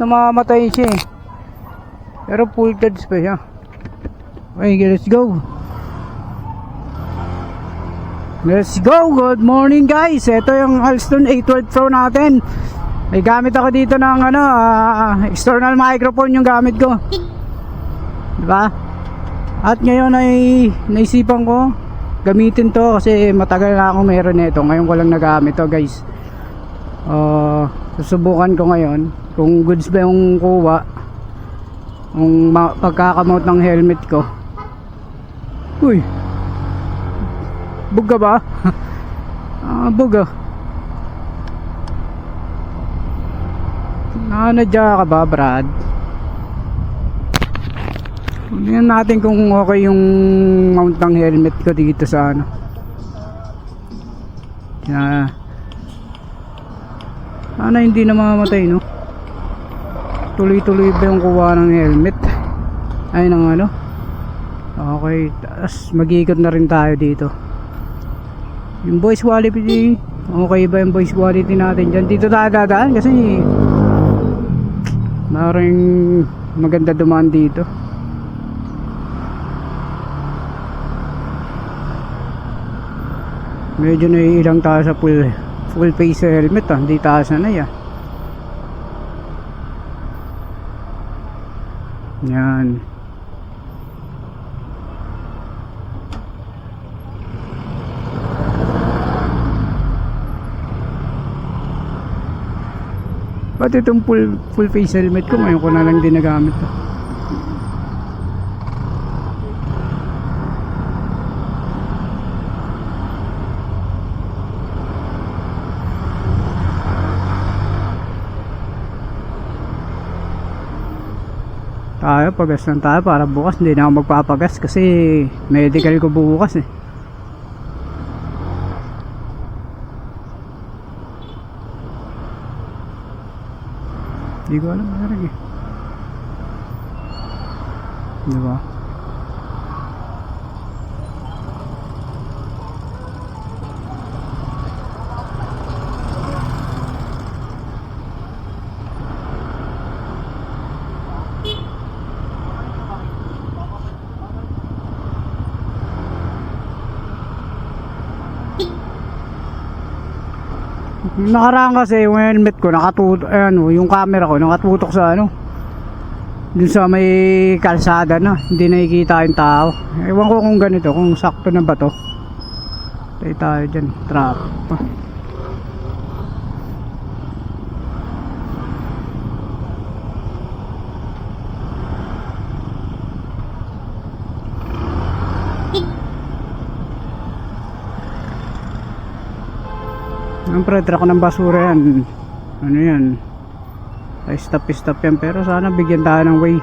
namamatay siya eh. Pero full charge pa siya. Okay, let's go. Let's go! Good morning guys! Ito yung Alston A12 Pro natin. May gamit ako dito ng ano, ah, external microphone yung gamit ko. Diba? At ngayon ay naisipan ko gamitin to kasi matagal na ako meron nito. Ngayon ko lang nagamit to guys. Uh, susubukan ko ngayon kung goods ba yung kuha yung pagkakamount ng helmet ko. Uy! Buga ba? ah, buga. Nanadya ka ba, Brad? Tingnan natin kung okay yung mount ng helmet ko dito sa ano. Na sana hindi na mamamatay, no? Tuloy-tuloy ba yung kuha ng helmet? Ay, ng ano? Okay, tapos mag-iikot na rin tayo dito. Yung voice quality, okay ba yung voice quality natin dyan? Dito tayo dadaan kasi maring maganda dumaan dito. Medyo naiilang tayo sa full full face helmet ah. Hindi tayo sanay ah. Yan. Ba't itong full, full face helmet ko ngayon ko na lang din nagamit to. Tayo pagas lang tayo para bukas. Hindi na ako magpapagas kasi medical ko bukas eh. Hindi ko alam meron eh. Di ba nakaraan kasi yung helmet ko nakatutok ano, yung camera ko nakatutok sa ano dun sa may kalsada na hindi nakikita yung tao. Ewan ko kung ganito kung sakto na ba to. Tayo tayo dyan traffic Siyempre, truck ng basura yan. Ano yan? Ay, stop, stop yan. Pero sana bigyan tayo ng way.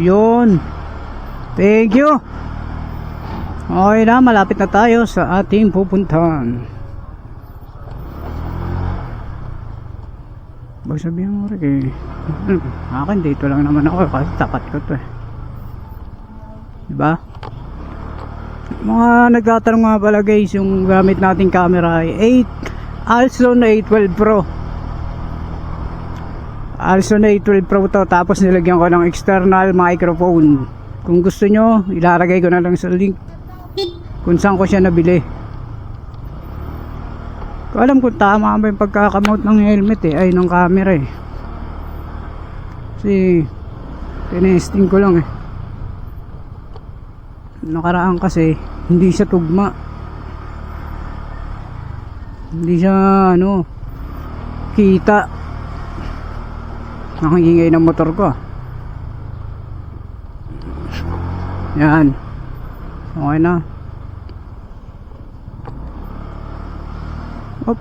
Yun. Thank you. Okay na, malapit na tayo sa ating pupuntahan. Bag sabihin mo rin eh. Akin dito lang naman ako kasi tapat ko to eh. Diba? Mga nagtatanong nga pala guys, yung gamit nating camera ay 8 Alson A12 Pro. Alson A12 Pro to tapos nilagyan ko ng external microphone. Kung gusto nyo, ilalagay ko na lang sa link kung saan ko siya nabili. Ko alam kung tama ba yung pagkakamount ng helmet eh, ay ng camera eh. Kasi tinesting ko lang eh nakaraan kasi hindi siya tugma. Hindi siya ano kita. Nakingingay ng motor ko yan. Okay na. Op.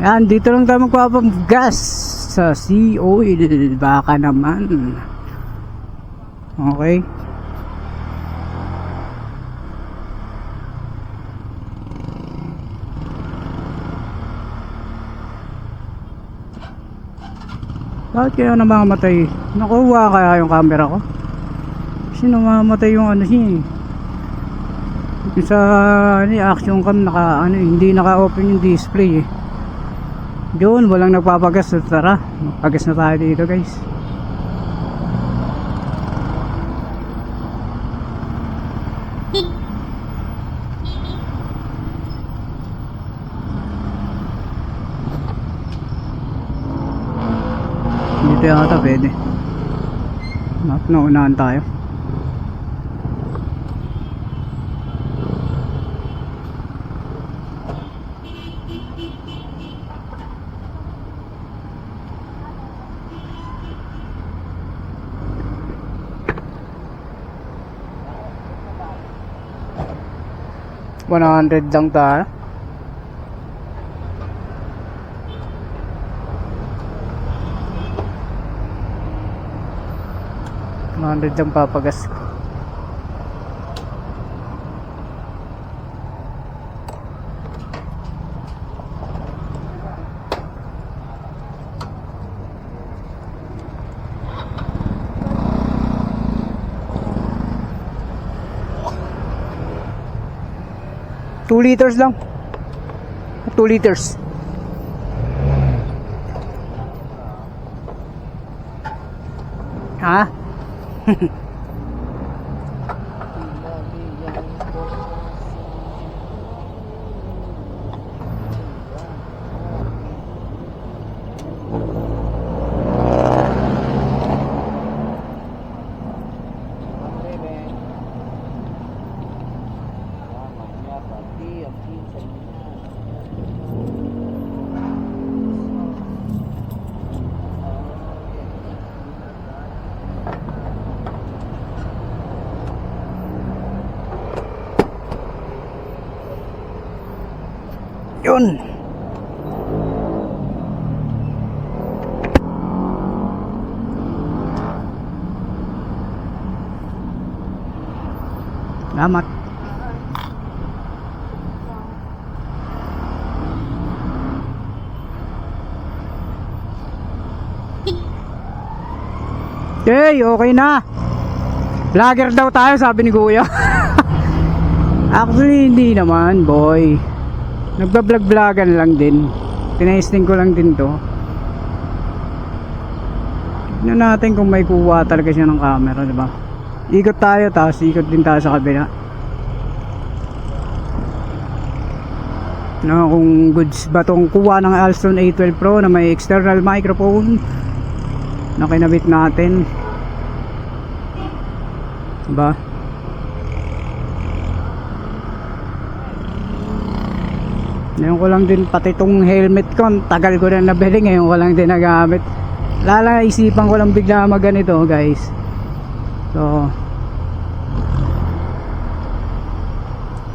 Ayan, dito lang tayo magpapagas sa sea oil. Baka naman. Okay. Bakit kaya namamatay? Nakuha kaya yung camera ko? Kasi namamatay yung ano siya eh. Sa ano, action cam naka ano hindi naka-open yung display eh. Doon walang nagpapagas so tara. Magpagas na tayo dito guys. Dito yata pwede. At naunahan tayo. One hundred lang tayo. Hundred lang papagas ko. Two liters lang. Two liters. Ha? Yun. Salamat. Okay, okay na. Vlogger daw tayo, sabi ni Kuya. Actually, hindi naman, boy. Nagbablog-vlogan lang din. Tinesting ko lang din to. Tignan natin kung may kuha talaga siya ng camera, di ba? Ikot tayo, tapos ikot din tayo sa kabila. No, kung goods ba tong kuha ng Alston A12 Pro na may external microphone na kinabit natin. Diba? Ngayon ko lang din pati tong helmet ko, tagal ko na nabili ngayon ko lang din nagamit. Lala isipan ko lang bigla maganito guys. So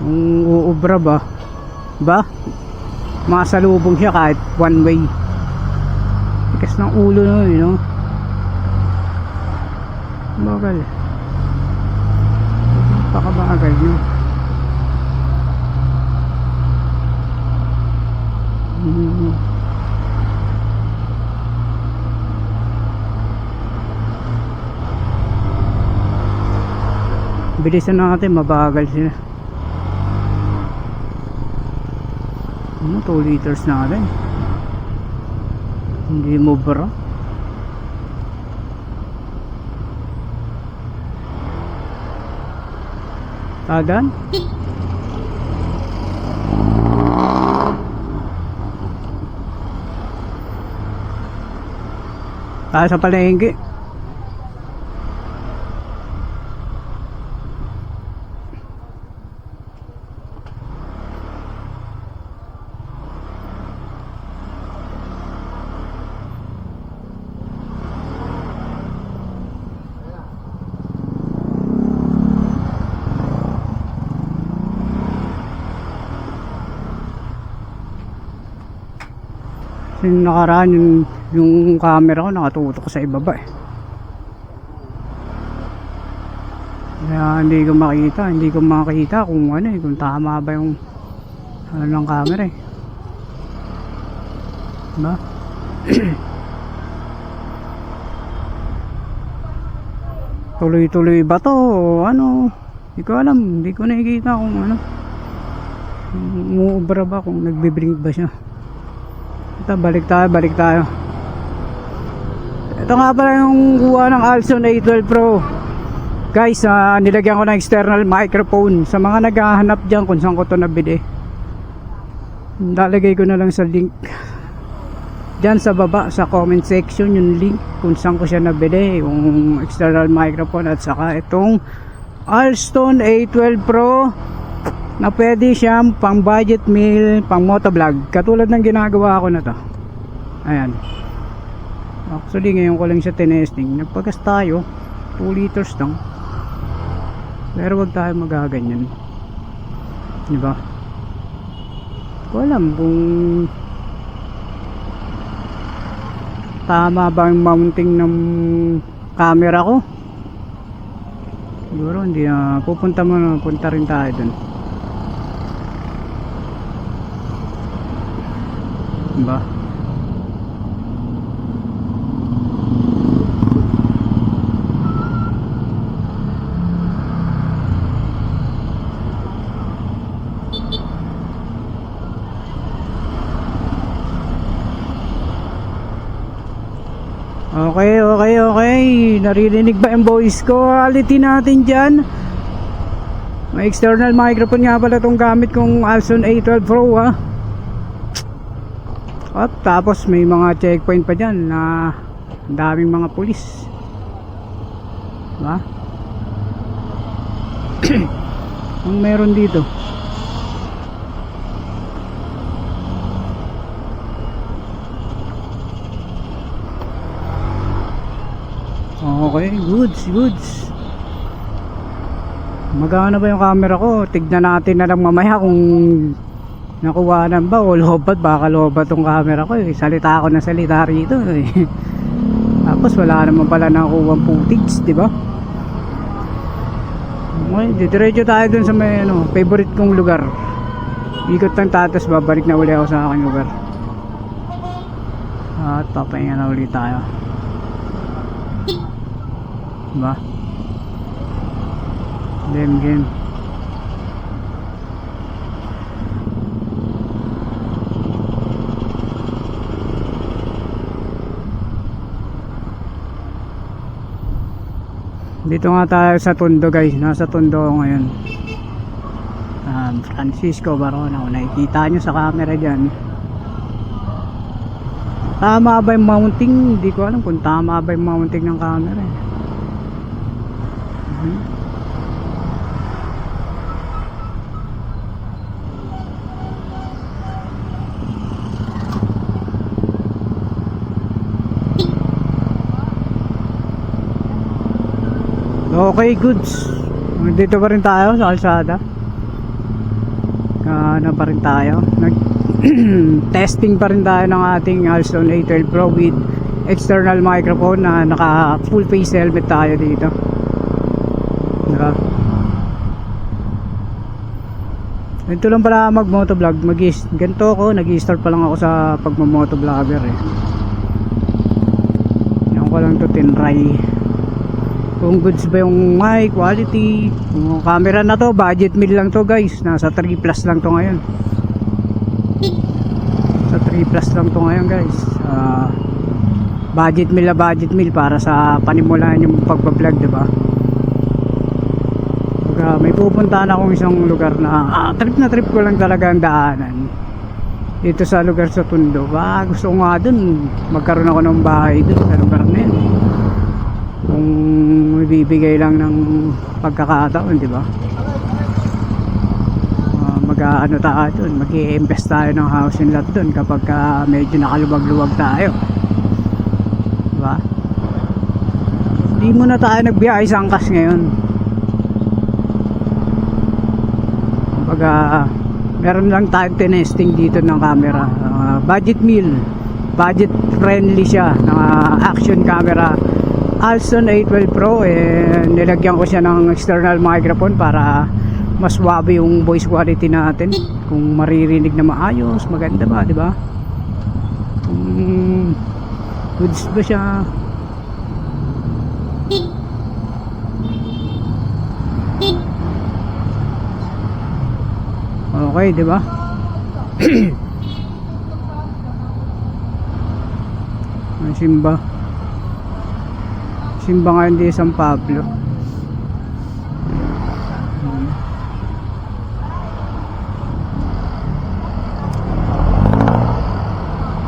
Kung uubra ba? Ba? Masalubong siya kahit one way. Tikas ng ulo no, you know. Bagal. Pakabagal nyo. Bilisan natin, mabagal sila. Ano, 2 liters na rin. Hindi mo bra. Tagan? Tayo sa palengke. Yung nakaraan yung, yung camera ko nakatutok sa ibaba eh. Kaya hindi ko makita, hindi ko makita kung ano eh, kung tama ba yung ano ng camera eh. Diba? Tuloy-tuloy ba to ano? Hindi ko alam, hindi ko nakikita kung ano. Umuubra ba kung nagbe-blink ba siya. Ito, balik tayo, balik tayo. Ito nga pala yung kuha ng Alson A12 Pro. Guys, ah, nilagyan ko ng external microphone sa mga naghahanap dyan kung saan ko to nabili. Lalagay ko na lang sa link. Diyan sa baba sa comment section yung link kung saan ko siya nabili. Yung external microphone at saka itong Alston A12 Pro na pwede siyang pang budget meal, pang motovlog. Katulad ng ginagawa ko na to. Ayan. Actually, ngayon ko lang siya tinesting. Nagpagas tayo. 2 liters lang. Pero wag tayo magaganyan. Di ba? Ko alam kung tama ba ang mounting ng camera ko. Siguro hindi na pupunta mo punta rin tayo dun. Diba? Okay, okay, okay. Naririnig ba yung voice ko? Quality natin dyan. May external microphone nga pala itong gamit kong Alson A12 Pro ha. At tapos may mga checkpoint pa dyan na daming mga pulis. Diba? Ang meron dito? Okay, goods, goods. Magana ba yung camera ko? Tignan natin na lang mamaya kung nakuha na ba o lobat. Baka lobat tong camera ko eh. Salita ako na salita rito eh. Tapos wala naman pala nakuha footage, di ba? Okay, diretso tayo dun sa may ano, favorite kong lugar. Ikot lang tatas, babalik na uli ako sa aking lugar. At papahinga na ulit tayo. Diba? Game game. Dito nga tayo sa Tondo guys. Nasa Tondo ngayon. Um, Francisco Barona. Kung nakikita nyo sa camera dyan. Tama ba yung mounting? Hindi ko alam kung tama ba yung mounting ng camera eh. Mhm. Okay, goods. Dito pa rin tayo sa kalsada. Ano pa rin tayo. Nag testing pa rin tayo ng ating Alston A12 Pro with external microphone na naka full face helmet tayo dito. Diba? Ito lang pala mag motovlog. Mag ganito ako, nag-start pa lang ako sa pagmamotovlogger eh. Yan ko lang to tinry kung goods ba yung mic, quality yung camera na to, budget meal lang to guys. Nasa 3 plus lang to ngayon. Sa 3 plus lang to ngayon guys. Ah, budget meal na budget meal para sa panimulan yung pagbablog diba Pagka may pupuntahan akong isang lugar na ah, trip na trip ko lang talaga ang daanan. Dito sa lugar sa Tondo ba gusto ko nga dun magkaroon ako ng bahay dun sa lugar na bibigay lang ng pagkakataon, di ba? Uh, mag-ano tayo doon, mag-i-invest tayo ng housing lot doon kapag ka medyo nakaluwag-luwag tayo. Di ba? Hindi muna tayo nagbiyahe sa angkas ngayon. Kapag uh, meron lang tayo tinesting dito ng camera. Uh, budget meal. Budget friendly siya na action camera Alson A12 Pro eh, nilagyan ko siya ng external microphone para mas wabi yung voice quality natin kung maririnig na maayos maganda ba di ba mm, goods ba siya Okay, di ba? Simba. Simba nga hindi San Pablo.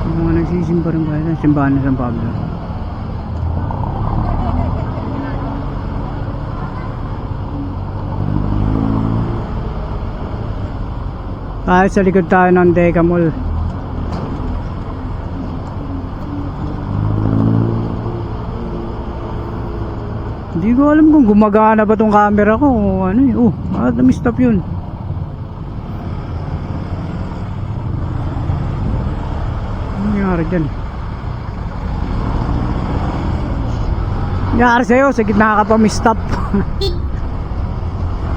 Yung mga nagsisimba rin ba? Simbahan ng San Pablo. Tayo sa likod tayo ng Deca Mall. Hindi ko alam kung gumagana ba tong camera ko o ano eh. Oh, bakit na-stop yun? Ano nangyari dyan? Nangyari sa'yo, sa gitna ka pa stop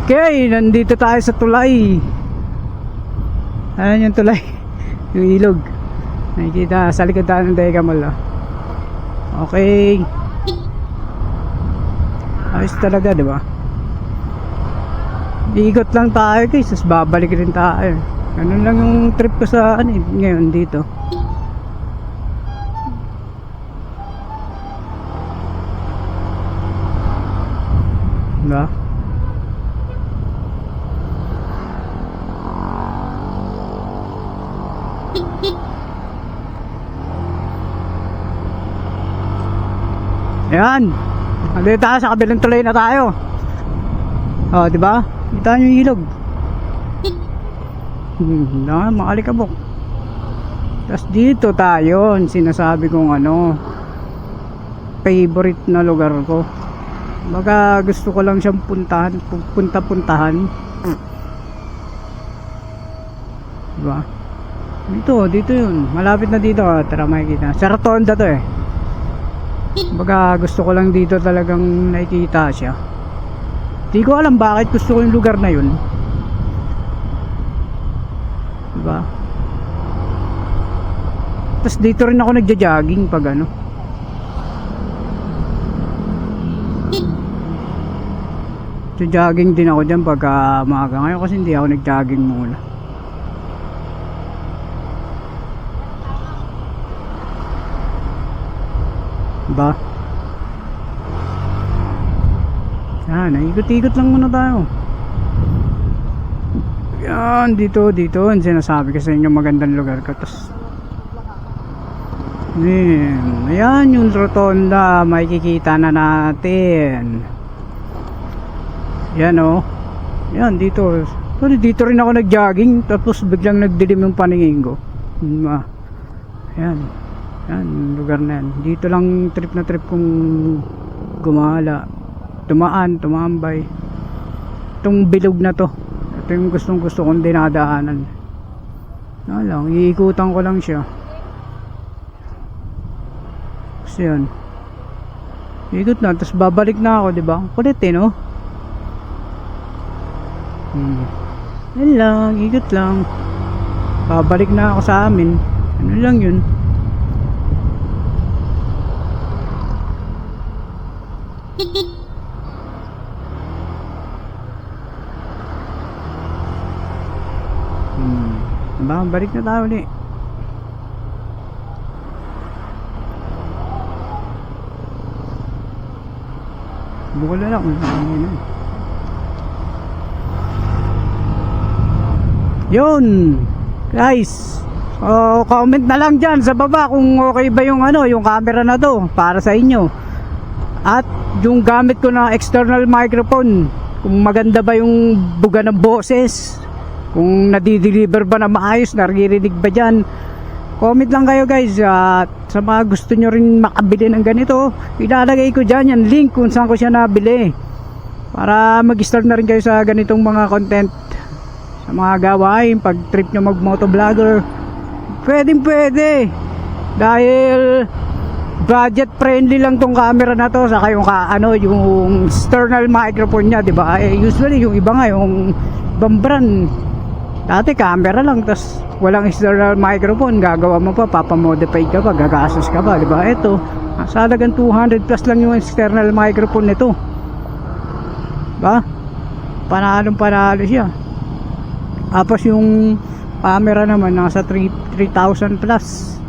okay, nandito tayo sa tulay. Ayan yung tulay. yung ilog. Nakikita sa likod tayo ng Deca Mall. oh. Okay. Ayos talaga, di ba? Iikot lang tayo guys, tapos babalik rin tayo. Ganun lang yung trip ko sa ano, eh, ngayon dito. Diba? Ayan. Nandito tayo sa kabilang tuloy na tayo. Oh, di ba? Kita niyo yung ilog. Hmm, na, makalikabok. Tapos dito tayo, sinasabi kong ano, favorite na lugar ko. Baga gusto ko lang siyang puntahan, punta-puntahan. Diba? Dito, dito yun. Malapit na dito. ah. Tara makikita. Sa Rotonda to eh. Baga gusto ko lang dito talagang nakikita siya. Di ko alam bakit gusto ko yung lugar na yun. Diba? Tapos dito rin ako nagja-jogging pag ano. Jogging din ako dyan pagka maaga ngayon kasi hindi ako nag-jogging muna. Ba? Yan, ikot-ikot lang muna tayo. Yan, dito, dito. Yan, sinasabi ko sa inyo magandang lugar ko. Tapos, yan, ayan yung rotonda. Makikita na natin. Yan. Oh. Yan, dito. Pero dito rin ako nag-jogging. Tapos biglang nagdilim yung paningin ko. Ah. Yan. Yan, lugar na yan. Dito lang trip na trip kong gumala. Tumaan, tumambay. Itong bilog na to. Ito yung gustong gusto kong dinadaanan. Ano lang, iikutan ko lang siya. Kasi yan. Ikot na, tapos babalik na ako, di ba? Kulit eh, no? Hmm. Yan lang, ikot lang. Babalik na ako sa amin. Ano lang yun? Hmm. Diba? Balik na tayo ulit. Bukol na lang. Yun? Guys. Oh, comment na lang dyan sa baba kung okay ba yung ano, yung camera na to para sa inyo. At yung gamit ko na external microphone, kung maganda ba yung buga ng boses, kung nadideliver ba na maayos, naririnig ba dyan. Comment lang kayo guys at sa mga gusto nyo rin makabili ng ganito, ilalagay ko dyan yung link kung saan ko siya nabili. Para mag-start na rin kayo sa ganitong mga content sa mga gawain pag trip nyo mag motovlogger pwedeng pwede dahil budget friendly lang tong camera na to saka yung ka, ano yung external microphone niya di ba? Eh, usually yung iba nga yung ibang brand dati camera lang tas walang external microphone. Gagawa mo pa papamodify ka pa gagastos ka pa di ba? Ito sa halagang 200 plus lang yung external microphone nito. Ba? Panalong panalo siya. Tapos yung camera naman nasa 3 3,000 plus.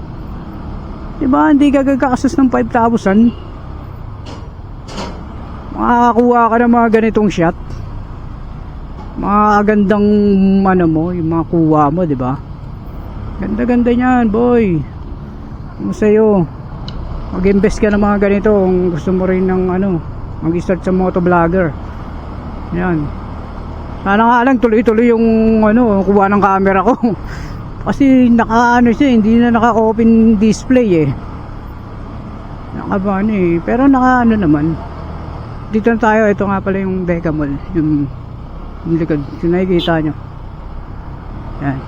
Diba, hindi ka ng 5,000. Makakakuha ka ng mga ganitong shot. Mga gandang ano mo, yung mga kuha mo, di ba? Ganda-ganda niyan, boy. Ano sa'yo? Mag-invest ka ng mga ganito kung gusto mo rin ng ano, mag-start sa motovlogger. Yan. Sana nga lang tuloy-tuloy yung ano, kuha ng camera ko. Kasi naka ano siya, hindi na naka-open display eh. Naka ano eh, pero naka ano naman. Dito na tayo, ito nga pala yung Vega Mall, yung, yung likod, yung nakikita nyo. Yan.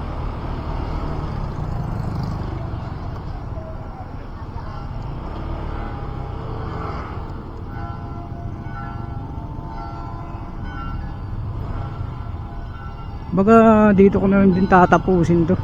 Baga dito ko na lang din tatapusin to.